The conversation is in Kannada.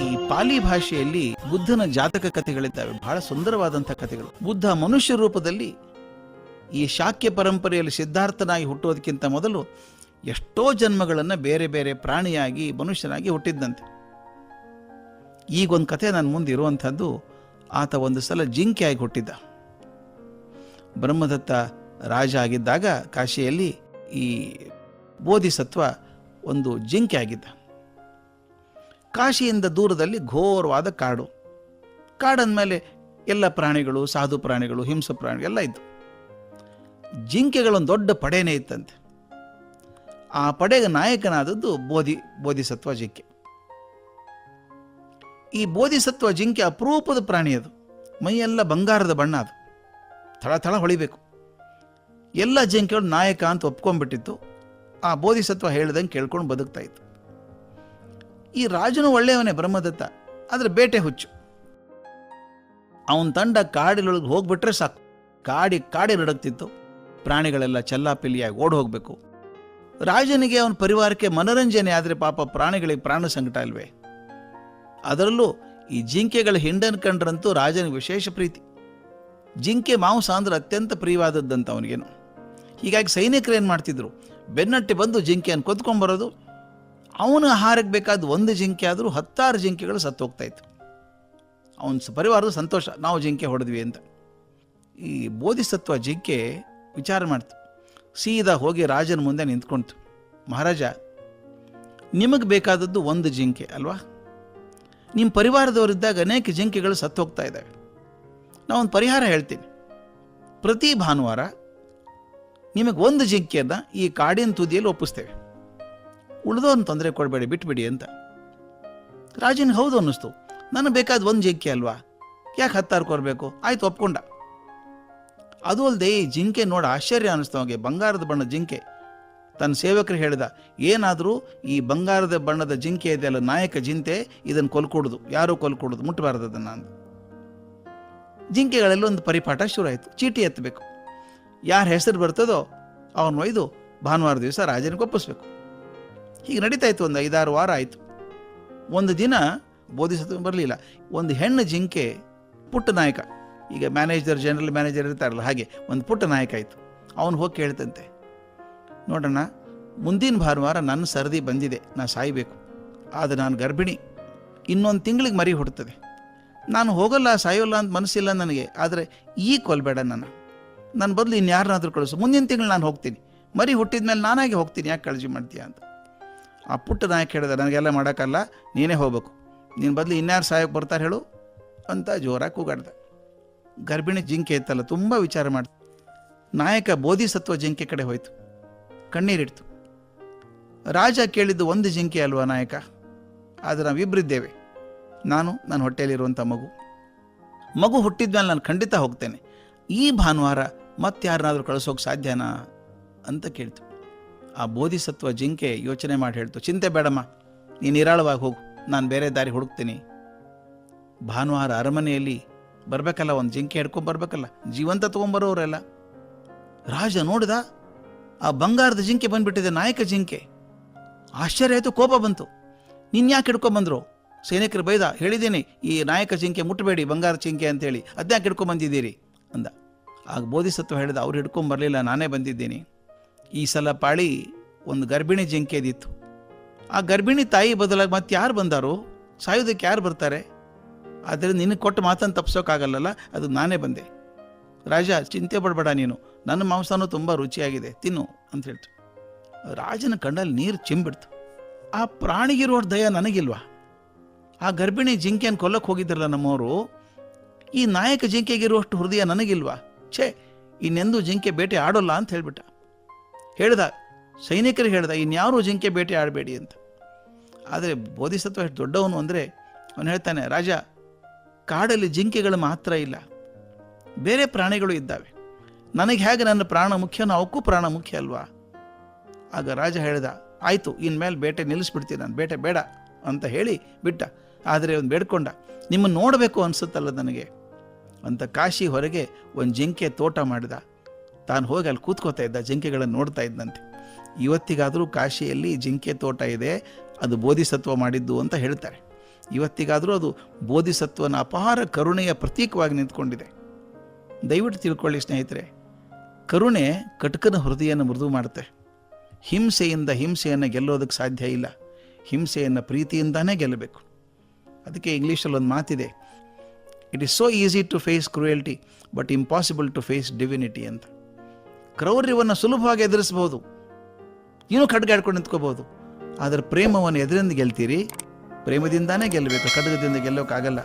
ಈ ಪಾಲಿ ಭಾಷೆಯಲ್ಲಿ ಬುದ್ಧನ ಜಾತಕ ಕಥೆಗಳಿದ್ದಾವೆ. ಬಹಳ ಸುಂದರವಾದಂತಹ ಕಥೆಗಳು. ಬುದ್ಧ ಮನುಷ್ಯ ರೂಪದಲ್ಲಿ ಈ ಶಾಕ್ಯ ಪರಂಪರೆಯಲ್ಲಿ ಸಿದ್ಧಾರ್ಥನಾಗಿ ಹುಟ್ಟುವುದಕ್ಕಿಂತ ಮೊದಲು ಎಷ್ಟೋ ಜನ್ಮಗಳನ್ನು ಬೇರೆ ಬೇರೆ ಪ್ರಾಣಿಯಾಗಿ, ಮನುಷ್ಯನಾಗಿ ಹುಟ್ಟಿದ್ದಂತೆ. ಈಗೊಂದು ಕಥೆ ನನ್ನ ಮುಂದೆ ಇರುವಂಥದ್ದು, ಆತ ಒಂದು ಸಲ ಜಿಂಕೆಯಾಗಿ ಹುಟ್ಟಿದ್ದ. ಬ್ರಹ್ಮದತ್ತ ರಾಜ ಆಗಿದ್ದಾಗ ಕಾಶಿಯಲ್ಲಿ ಈ ಬೋಧಿಸತ್ವ ಒಂದು ಜಿಂಕೆ ಆಗಿದ್ದ ಕಾಶಿಯಿಂದ ದೂರದಲ್ಲಿ ಘೋರವಾದ ಕಾಡು. ಕಾಡಂದಮೇಲೆ ಎಲ್ಲ ಪ್ರಾಣಿಗಳು, ಸಾಧು ಪ್ರಾಣಿಗಳು, ಹಿಂಸ ಪ್ರಾಣಿಗಳು ಎಲ್ಲ ಇತ್ತು ಜಿಂಕೆಗಳೊಂದು ದೊಡ್ಡ ಪಡೆನೇ ಇತ್ತಂತೆ. ಆ ಪಡೆಗೆ ನಾಯಕನಾದದ್ದು ಬೋಧಿ, ಬೋಧಿಸತ್ವ ಜಿಂಕೆ. ಈ ಬೋಧಿಸತ್ವ ಜಿಂಕೆ ಅಪರೂಪದ ಪ್ರಾಣಿ ಅದು. ಮೈಯೆಲ್ಲ ಬಂಗಾರದ ಬಣ್ಣ ಅದು. ಥಳ ಥಳ ಹೊಳಿಬೇಕು. ಎಲ್ಲ ಜಿಂಕೆಗಳು ನಾಯಕ ಅಂತ ಒಪ್ಕೊಂಡ್ಬಿಟ್ಟಿತ್ತು. ಆ ಬೋಧಿಸತ್ವ ಹೇಳ್ದಂಗೆ ಕೇಳ್ಕೊಂಡು ಬದುಕ್ತಾ ಇತ್ತು. ಈ ರಾಜನು ಒಳ್ಳೆಯವನೇ ಬ್ರಹ್ಮದತ್ತ, ಆದರೆ ಬೇಟೆ ಹುಚ್ಚು. ಅವನ ತಂಡ ಕಾಡಿನೊಳಗೆ ಹೋಗ್ಬಿಟ್ರೆ ಸಾಕು. ಕಾಡಿ ಕಾಡಿ ನಡಗ್ತಿತ್ತು. ಪ್ರಾಣಿಗಳೆಲ್ಲ ಚೆಲ್ಲಾಪಿಲ್ಲಿಯಾಗಿ ಓಡ್ ಹೋಗಬೇಕು ರಾಜನಿಗೆ ಅವನ ಪರಿವಾರಕ್ಕೆ ಮನರಂಜನೆ ಆದರೆ ಪಾಪ ಪ್ರಾಣಿಗಳಿಗೆ ಪ್ರಾಣ ಸಂಕಟ ಅಲ್ವೇ. ಅದರಲ್ಲೂ ಈ ಜಿಂಕೆಗಳ ಹಿಂಡನ್ ಕಂಡ್ರಂತೂ ರಾಜನಿಗೆ ವಿಶೇಷ ಪ್ರೀತಿ. ಜಿಂಕೆ ಮಾಂಸ ಅಂದ್ರೆ ಅತ್ಯಂತ ಪ್ರಿಯವಾದದ್ದಂತ ಅವನಿಗೇನು ಹೀಗಾಗಿ ಸೈನಿಕರು ಏನು ಮಾಡ್ತಿದ್ರು? ಬೆನ್ನಟ್ಟಿ ಬಂದು ಜಿಂಕೆಯನ್ನು ಕೊತ್ಕೊಂಡ್ಬರೋದು ಅವನ ಆಹಾರಕ್ಕೆ ಬೇಕಾದ ಒಂದು ಜಿಂಕೆ ಆದರೂ ಹತ್ತಾರು ಜಿಂಕೆಗಳು ಸತ್ತು ಹೋಗ್ತಾ ಇತ್ತು. ಅವನ ಪರಿವಾರದ ಸಂತೋಷ, ನಾವು ಜಿಂಕೆ ಹೊಡೆದ್ವಿ ಅಂತ. ಈ ಬೋಧಿಸತ್ವ ಜಿಂಕೆ ವಿಚಾರ ಮಾಡ್ತು. ಸೀದಾ ಹೋಗಿ ರಾಜನ ಮುಂದೆ ನಿಂತ್ಕೊಂತು ಮಹಾರಾಜ, ನಿಮಗೆ ಬೇಕಾದದ್ದು ಒಂದು ಜಿಂಕೆ ಅಲ್ವಾ? ನಿಮ್ಮ ಪರಿವಾರದವರಿದ್ದಾಗ ಅನೇಕ ಜಿಂಕೆಗಳು ಸತ್ತು ಹೋಗ್ತಾ ಇದ್ದಾವೆ. ನಾವೊಂದು ಪರಿಹಾರ ಹೇಳ್ತೀನಿ. ಪ್ರತಿ ಭಾನುವಾರ ನಿಮಗೆ ಒಂದು ಜಿಂಕೆಯನ್ನು ಈ ಕಾಡಿನ ತುದಿಯಲ್ಲಿ ಒಪ್ಪಿಸ್ತೇವೆ. ಉಳಿದವನ್ನ ತೊಂದರೆ ಕೊಡಬೇಡಿ, ಬಿಟ್ಬಿಡಿ ಅಂತ. ರಾಜನ್ ಹೌದು ಅನ್ನಿಸ್ತು. ನನಗೆ ಬೇಕಾದ ಒಂದು ಜಿಂಕೆ ಅಲ್ವಾ? ಯಾಕೆ ಹತ್ತಾರು ಕೊರಬೇಕು ಆಯ್ತು, ಒಪ್ಕೊಂಡ. ಅದು ಅಲ್ಲದೆ ಈ ಜಿಂಕೆ ನೋಡ ಆಶ್ಚರ್ಯ ಅನ್ನಿಸ್ತು ಅವನಿಗೆ. ಬಂಗಾರದ ಬಣ್ಣ ಜಿಂಕೆ. ತನ್ನ ಸೇವಕರು ಹೇಳಿದ, ಏನಾದರೂ ಈ ಬಂಗಾರದ ಬಣ್ಣದ ಜಿಂಕೆ ಇದೆಯಲ್ಲ ನಾಯಕ ಜಿಂತೆ ಇದನ್ನು ಕೊಲ್ಕೊಡುದು. ಯಾರೂ ಕೊಲ್ಕೊಡುದು. ಮುಟ್ಟಬಾರ್ದು ಅದನ್ನು ಅಂತ ಜಿಂಕೆಗಳೆಲ್ಲ ಒಂದು ಪರಿಪಾಠ ಶುರುವಾಯಿತು. ಚೀಟಿ ಎತ್ತಬೇಕು. ಯಾರ ಹೆಸರು ಬರ್ತದೋ ಅವನು ಒಯ್ದು ಭಾನುವಾರ ದಿವಸ ರಾಜನಿಗೆ ಒಪ್ಪಿಸ್ಬೇಕು. ಹೀಗೆ ನಡೀತಾ ಇತ್ತು ಒಂದು ಐದಾರು ವಾರ ಆಯಿತು. ಒಂದು ದಿನ ಬೋಧಿಸತ್ವ ಬರಲಿಲ್ಲ. ಒಂದು ಹೆಣ್ಣು ಜಿಂಕೆ ಪುಟ್ಟ ನಾಯಕ, ಈಗ ಮ್ಯಾನೇಜರ್ ಜನರಲ್ ಮ್ಯಾನೇಜರ್ ಇರ್ತಾರಲ್ಲ, ಹಾಗೆ ಒಂದು ಪುಟ್ಟ ನಾಯಕ ಆಯಿತು. ಅವನು ಹೋಗಿ ಕೇಳ್ತಂತೆ ನೋಡೋಣ ಮುಂದಿನ ಭಾನುವಾರ ನನ್ನ ಸರದಿ ಬಂದಿದೆ, ನಾ ಸಾಯಬೇಕು. ಆದರೆ ನಾನು ಗರ್ಭಿಣಿ. ಇನ್ನೊಂದು ತಿಂಗಳಿಗೆ ಮರಿ ಹುಡ್ತದೆ ನಾನು ಹೋಗಲ್ಲ, ಸಾಯೋಲ್ಲ ಅಂತ ಮನಸ್ಸಿಲ್ಲ ನನಗೆ. ಆದರೆ ಈ ಕೊಲ್ಬೇಡ ನಾನು ನನ್ನ. ಬದಲು ಇನ್ಯಾರನ್ನಾದರೂ ಕಳಿಸು. ಮುಂದಿನ ತಿಂಗಳು ನಾನು ಹೋಗ್ತೀನಿ. ಮರಿ ಹುಟ್ಟಿದ ಮೇಲೆ ನಾನಾಗೆ ಹೋಗ್ತೀನಿ. ಯಾಕೆ ಕಾಳಜಿ ಮಾಡ್ತೀಯ? ಅಂತ. ಆ ಪುಟ್ಟ ನಾಯಕ ಹೇಳಿದ ನನಗೆಲ್ಲ ಮಾಡೋಕ್ಕಲ್ಲ, ನೀನೇ ಹೋಗ್ಬೇಕು. ನೀನು ಬದಲು ಇನ್ಯಾರು ಸಹಾಯಕ್ಕೆ ಬರ್ತಾರೆ ಹೇಳು, ಅಂತ ಜೋರಾಗಿ ಕೂಗಾಡ್ದ. ಗರ್ಭಿಣಿ ಜಿಂಕೆ ಇತ್ತಲ್ಲ, ತುಂಬ ವಿಚಾರ ಮಾಡ್ತು ನಾಯಕ ಬೋಧಿಸತ್ವ ಜಿಂಕೆ ಕಡೆ ಹೋಯ್ತು. ಕಣ್ಣೀರಿಡ್ತು. ರಾಜ ಕೇಳಿದ್ದು ಒಂದು ಜಿಂಕೆ ಅಲ್ವಾ ನಾಯಕ? ಆದರೆ ನಾವಿಬ್ಬರಿದ್ದೇವೆ ನಾನು ನನ್ನ ಹೊಟ್ಟೆಯಲ್ಲಿರುವಂಥ ಮಗು. ಮಗು ಹುಟ್ಟಿದ್ಮೇಲೆ ನಾನು ಖಂಡಿತ ಹೋಗ್ತೇನೆ. ಈ ಭಾನುವಾರ ಮತ್ತಾರನ್ನಾದರೂ ಕಳಿಸೋಕೆ ಸಾಧ್ಯನಾ ಅಂತ ಕೇಳ್ತು. ಆ ಬೋಧಿಸತ್ವ ಜಿಂಕೆ ಯೋಚನೆ ಮಾಡಿ ಹೇಳ್ತು, ಚಿಂತೆ ಬೇಡಮ್ಮ ನೀನು ನಿರಾಳವಾಗಿ ಹೋಗು, ನಾನು ಬೇರೆ ದಾರಿ ಹುಡುಕ್ತೀನಿ. ಭಾನುವಾರ ಅರಮನೆಯಲ್ಲಿ ಬರಬೇಕಲ್ಲ, ಒಂದು ಜಿಂಕೆ ಹಿಡ್ಕೊಂಡು ಬರಬೇಕಲ್ಲ, ಜೀವಂತ ತೊಗೊಂಬರೋರೆಲ್ಲ. ರಾಜ ನೋಡಿದ, ಆ ಬಂಗಾರದ ಜಿಂಕೆ ಬಂದ್ಬಿಟ್ಟಿದೆ, ನಾಯಕ ಜಿಂಕೆ. ಆಶ್ಚರ್ಯ ಆಯಿತು, ಕೋಪ ಬಂತು. ನಿನ್ನ ಯಾಕೆ ಹಿಡ್ಕೊಂಬಂದ್ರು ಸೈನಿಕರು ಬೈದ, ಹೇಳಿದ್ದೀನಿ, ಈ ನಾಯಕ ಜಿಂಕೆ ಮುಟ್ಟಬೇಡಿ ಬಂಗಾರ ಜಿಂಕೆ ಅಂತೇಳಿ ಅದ್ಯಾಕೆ ಹಿಡ್ಕೊಂಬಂದಿದ್ದೀರಿ ಅಂದ. ಆಗ ಬೋಧಿಸತ್ವ ಹೇಳಿದ, ಅವ್ರು ಹಿಡ್ಕೊಂಬರಲಿಲ್ಲ ನಾನೇ ಬಂದಿದ್ದೀನಿ. ಈ ಸಲ ಪಾಳಿ ಒಂದು ಗರ್ಭಿಣಿ ಜಿಂಕೆದಿತ್ತು ಆ ಗರ್ಭಿಣಿ ತಾಯಿ ಬದಲಾಗಿ ಮತ್ತೆ ಯಾರು ಬಂದಾರೋ ಸಾಯೋದಕ್ಕೆ ಯಾರು ಬರ್ತಾರೆ? ಆದರೆ ನಿನಗೆ ಕೊಟ್ಟು ಮಾತನ್ನು ತಪ್ಪಿಸೋಕ್ಕಾಗಲ್ಲಲ್ಲ ಅದು ನಾನೇ ಬಂದೆ. ರಾಜ, ಚಿಂತೆ ಪಡಬೇಡ ನೀನು. ನನ್ನ ಮಾಂಸನೂ ತುಂಬ ರುಚಿಯಾಗಿದೆ, ತಿನ್ನು ಅಂತ ಹೇಳ್ತು. ರಾಜನ ಕಣ್ಣಲ್ಲಿ ನೀರು ಚಿಂಬಿಡ್ತು. ಆ ಪ್ರಾಣಿಗಿರೋ ದಯ ನನಗಿಲ್ವಾ? ಆ ಗರ್ಭಿಣಿ ಜಿಂಕೆಯನ್ನು ಕೊಲ್ಲಕ್ಕೆ ಹೋಗಿದ್ರಲ್ಲ ನಮ್ಮವರು, ಈ ನಾಯಕ ಜಿಂಕೆಗಿರುವಷ್ಟು ಹೃದಯ ನನಗಿಲ್ವಾ? ಛೇ, ಇನ್ನೆಂದೂ ಜಿಂಕೆ ಬೇಟೆ ಆಡೋಲ್ಲ ಅಂತ ಹೇಳ್ಬಿಟ್ಟ. ಹೇಳ್ದ, ಸೈನಿಕರು ಹೇಳ್ದ, ಇನ್ಯಾರು ಜಿಂಕೆ ಬೇಟೆ ಆಡಬೇಡಿ ಅಂತ. ಆದರೆ ಬೋಧಿಸತ್ವ ಎಷ್ಟು ದೊಡ್ಡವನು ಅಂದರೆ ಅವನು ಹೇಳ್ತಾನೆ, ರಾಜ, ಕಾಡಲ್ಲಿ ಜಿಂಕೆಗಳು ಮಾತ್ರ ಇಲ್ಲ. ಬೇರೆ ಪ್ರಾಣಿಗಳು ಇದ್ದಾವೆ. ನನಗೆ ಹೇಗೆ ನನ್ನ ಪ್ರಾಣ ಮುಖ್ಯನೋ ಅವಕ್ಕೂ ಪ್ರಾಣ ಮುಖ್ಯ ಅಲ್ವಾ? ಆಗ ರಾಜ ಹೇಳಿದ, ಆಯಿತು, ಇನ್ಮೇಲೆ ಬೇಟೆ ನಿಲ್ಲಿಸ್ಬಿಡ್ತೀನಿ, ನಾನು ಬೇಟೆ ಬೇಡ ಅಂತ ಹೇಳಿ ಬಿಟ್ಟ. ಆದರೆ ಅವನು ಬೇಡ್ಕೊಂಡ ನಿಮ್ಮನ್ನು ನೋಡಬೇಕು ಅನಿಸುತ್ತಲ್ಲ ನನಗೆ ಅಂತ ಕಾಶಿ ಹೊರಗೆ ಒಂದು ಜಿಂಕೆ ತೋಟ ಮಾಡಿದ. ತಾನು ಹೋಗಿ ಅಲ್ಲಿ ಕೂತ್ಕೋತಾ ಇದ್ದ, ಜಿಂಕೆಗಳನ್ನು ನೋಡ್ತಾ ಇದ್ದಂತೆ ಇವತ್ತಿಗಾದರೂ ಕಾಶಿಯಲ್ಲಿ ಜಿಂಕೆ ತೋಟ ಇದೆ, ಅದು ಬೋಧಿಸತ್ವ ಮಾಡಿದ್ದು ಅಂತ ಹೇಳ್ತಾರೆ. ಇವತ್ತಿಗಾದರೂ ಅದು ಬೋಧಿಸತ್ವನ ಅಪಾರ ಕರುಣೆಯ ಪ್ರತೀಕವಾಗಿ ನಿಂತ್ಕೊಂಡಿದೆ. ದಯವಿಟ್ಟು ತಿಳ್ಕೊಳ್ಳಿ ಸ್ನೇಹಿತರೆ, ಕರುಣೆ ಕಟಕನ ಹೃದಯನ ಮೃದು ಮಾಡುತ್ತೆ. ಹಿಂಸೆಯಿಂದ ಹಿಂಸೆಯನ್ನು ಗೆಲ್ಲೋದಕ್ಕೆ ಸಾಧ್ಯ ಇಲ್ಲ. ಹಿಂಸೆಯನ್ನು ಪ್ರೀತಿಯಿಂದಾನೇ ಗೆಲ್ಲಬೇಕು. ಅದಕ್ಕೆ ಇಂಗ್ಲೀಷಲ್ಲಿ ಒಂದು ಮಾತಿದೆ it is so easy to face cruelty but impossible to face divinity ಅಂತ. ಕ್ರೌರ್ಯವನ್ನು ಸುಲಭವಾಗಿ ಎದುರಿಸ್ಬೋದು ಖಡ್ಗ ಖಡ್ಗಾಡ್ಕೊಂಡು ನಿಂತ್ಕೋಬೋದು ಆದರೆ ಪ್ರೇಮವನ್ನು ಎದುರಿಂದ ಗೆಲ್ತೀರಿ? ಪ್ರೇಮದಿಂದಾನೇ ಗೆಲ್ಲಬೇಕು ಖಡ್ಗದಿಂದ ಗೆಲ್ಲೋಕ್ಕಾಗಲ್ಲ.